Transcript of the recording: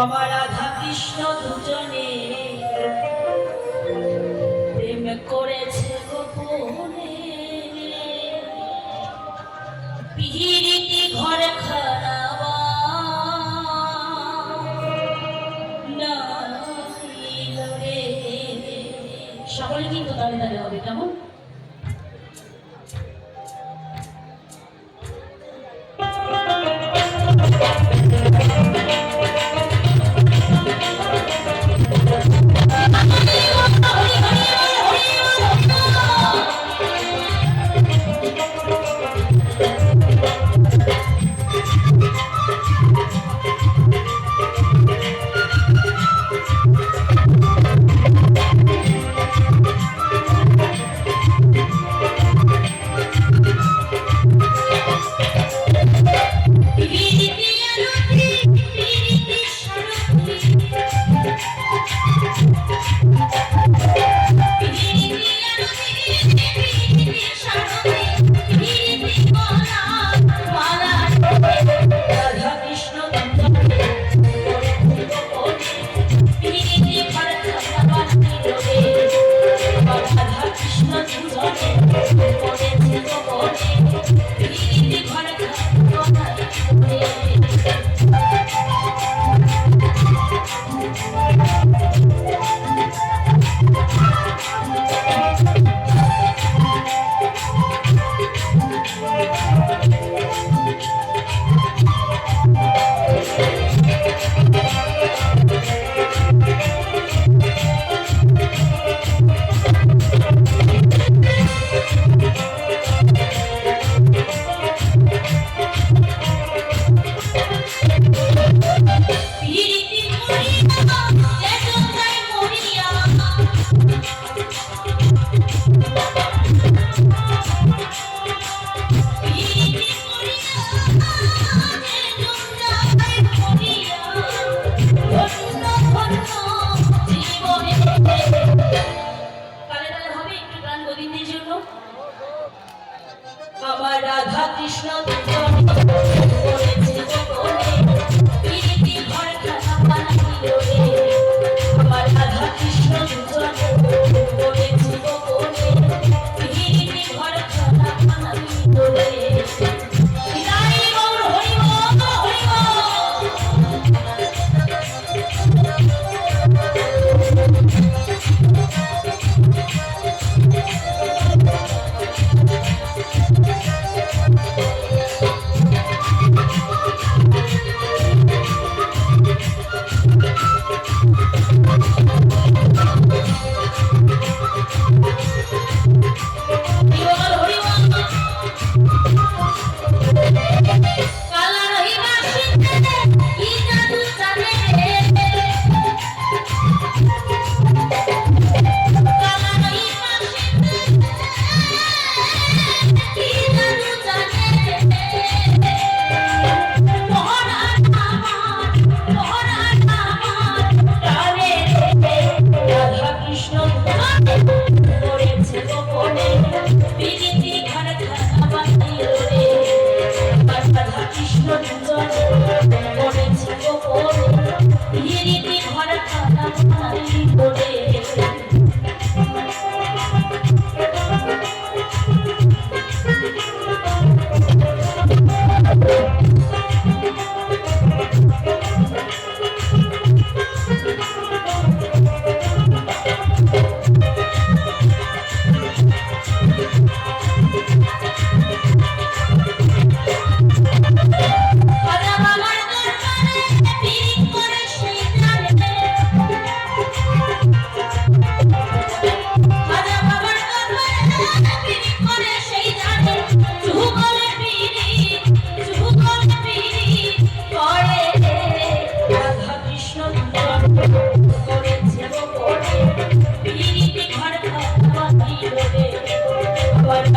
আমার রাধা কৃষ্ণ দুজনে। প্রেম করেছে গোপনে। পিহিরিটি ঘরে খারাবা সকলে কিন্তু তাহলে তাহলে হবে, কেমন? Thank you. কৃষ্ণ